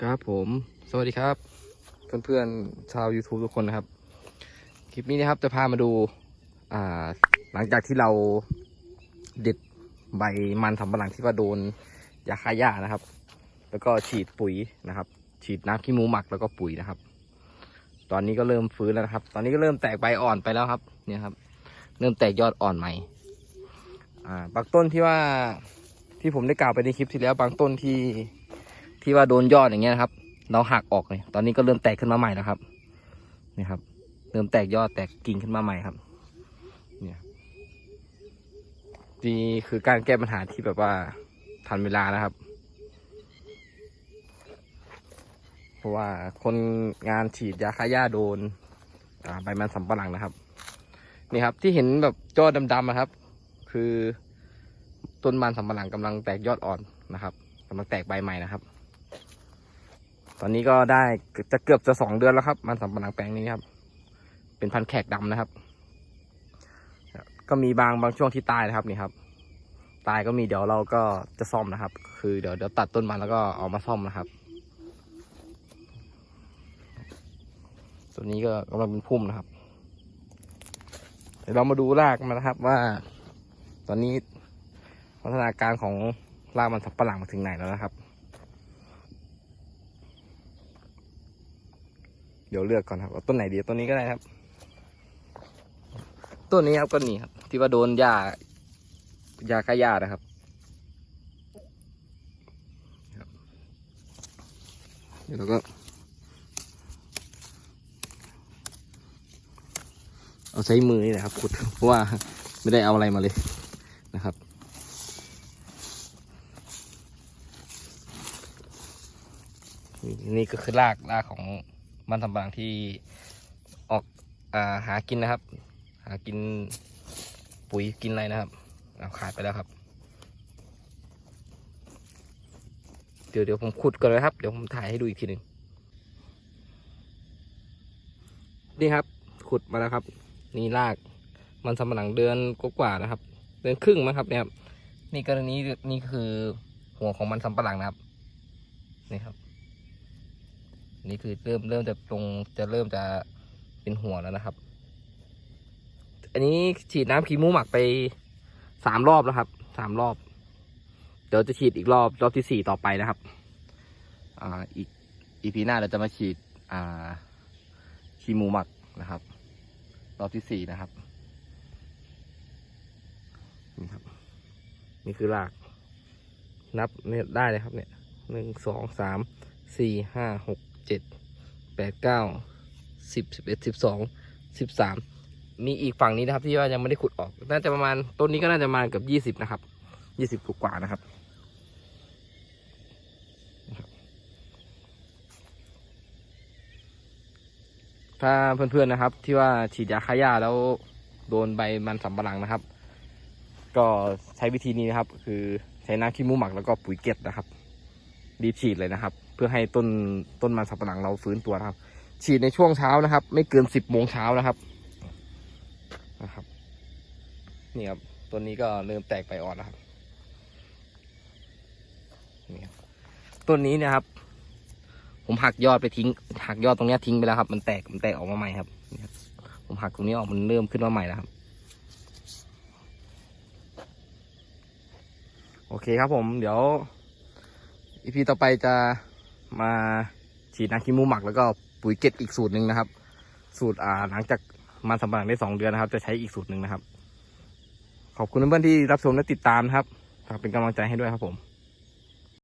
ครับผม สวัสดีครับ เพื่อนๆชาว YouTube ทุกคนนะครับ คลิปนี้นะครับจะพามาดู อ่า หลังจากที่เราเด็ดใบมันสำปะหลังที่ว่าโดนยาฆ่าหญ้านะครับ แล้วก็ฉีดปุ๋ยนะครับ ฉีดน้ำขี้หมูหมักแล้วก็ปุ๋ยนะครับ ตอนนี้ก็เริ่มฟื้นแล้วนะครับ ตอนนี้ก็เริ่มแตกใบอ่อนไปแล้วครับ เนี่ยครับ เริ่มแตกยอดอ่อนใหม่ อ่าบางต้นที่ว่าที่ผมได้กล่าวไปในคลิปที่แล้วบางต้นที่ ที่ว่าโดนยอดอย่างเงี้ยครับ เราหักออกเลยตอนนี้ก็เริ่มแตกขึ้นมาใหม่แล้วครับนี่ครับ เริ่มแตกยอดแตกกิ่งขึ้นมาใหม่ครับ เนี่ยนี่คือการแก้ปัญหาที่แบบว่าทันเวลานะครับ เพราะว่าคนงานฉีดยาฆ่าหญ้าโดนใบมันสำปะหลังนะครับนี่ครับที่เห็นแบบยอดดำๆนะครับ คือต้นมันสำปะหลังกำลังแตกยอดอ่อนนะครับกำลังแตกใบใหม่นะครับ ตอนนี้ก็ได้จะเกือบจะสองเดือนแล้วครับ มันสำปะหลังแปลงนี้ครับ เป็นพันแขกดำนะครับ ก็มีบางบางช่วงที่ตายนะครับนี่ครับ ตายก็มีเดี๋ยวเราก็จะซ่อมนะครับ คือเดี๋ยวเดี๋ยวตัดต้นมันแล้วก็เอามาซ่อมนะครับ ส่วนนี้ก็กำลังเป็นพุ่มนะครับเดี๋ยวเรามาดูรากมันนะครับว่า ตอนนี้พัฒนาการของรากมันสับปะหลังมาถึงไหนแล้วนะครับ เดี๋ยวเลือกก่อนครับเอาต้นไหนดีต้นนี้ก็ได้ครับ ต้นนี้ครับก็นี่ครับ ที่ว่าโดนหญ้ายาฆ่าหญ้านะครับเดี๋ยวเราก็ เอาใช้มือนี่แหละครับขุดเพราะว่าไม่ได้เอาอะไรมาเลยนะครับนี่ก็คือรากรากของ มันสำปะหลังที่ออกอาหากินนะครับ หากินปุ๋ยกินอะไรนะครับเอาขาดไปแล้วครับ เดี๋ยวเดี๋ยวผมขุดก่อนนะครับ เดี๋ยวผมถ่ายให้ดูอีกทีหนึ่งนี่ครับ ขุดมาแล้วครับ นี่รากมันสำปะหลังเดือนกว่าๆนะครับ เดือนครึ่งมั้งครับเนี่ยครับนี่กรณีนี่คือหัวของมันสำปะหลังนะครับนี่ครับ นี่คือเริ่มเริ่มจะตรงจะเริ่มจะเป็นหัวแล้วนะครับ อันนี้ฉีดน้ำคีมูหมักไปสามรอบแล้วครับสามรอบ เดี๋ยวจะฉีดอีกรอบรอบที่สี่ต่อไปนะครับ อ่าอีกอีพีหน้าเราจะมาฉีด อ่าคีมูหมักนะครับ รอบที่สี่นะครับนี่ครับ นี่คือราก นับเนี่ยได้เลยครับเนี่ยหนึ่งสองสามสี่ห้าหก เจ็ดแปดเก้าสิบสิบเอ็ดสิบสองสิบสามมีอีกฝั่งนี้นะครับที่ว่ายังไม่ได้ขุดออก น่าจะประมาณต้นนี้ก็น่าจะประมาณเกือบยี่สิบนะครับยี่สิบกว่านะครับ ถ้าเพื่อนๆนะครับ ที่ว่าฉีดยาฆ่าหญ้าแล้วโดนใบมันสำปะหลังนะครับ ก็ใช้วิธีนี้นะครับ คือใช้น้ำขี้มูกหมักแล้วก็ปุ๋ยเก็ดนะครับรีบฉีดเลยนะครับ พื่อให้ต้นต้นมันสับปะหลังเราฟื้นตัวนะครับ ฉีดในช่วงเช้านะครับ ไม่เกินสิบโมงเช้านะครับนะครับ นี่ครับต้นนี้ก็เริ่มแตกใบอ่อนแล้วครับนี่ครับต้นนี้นะครับ ผมหักยอดไปทิ้ง หักยอดตรงนี้ทิ้งไปแล้วครับ มันแตกมันแตกออกมาใหม่ครับนี่ครับผมหักตรงนี้ออกมันเริ่มขึ้นมาใหม่แล้วครับโอเคครับผม เดี๋ยวอีพีต่อไปจะ มาฉีดน้ำขี้มูหมักแล้วก็ปุ๋ยเก็ดอีกสูตรหนึ่งนะครับ สูตรอ่าหลังจากมันสำปะหลังได้สองเดือนนะครับ จะใช้อีกสูตรหนึ่งนะครับ ขอบคุณเพื่อนๆที่รับชมและติดตามนะครับฝากเป็นกำลังใจให้ด้วยครับผม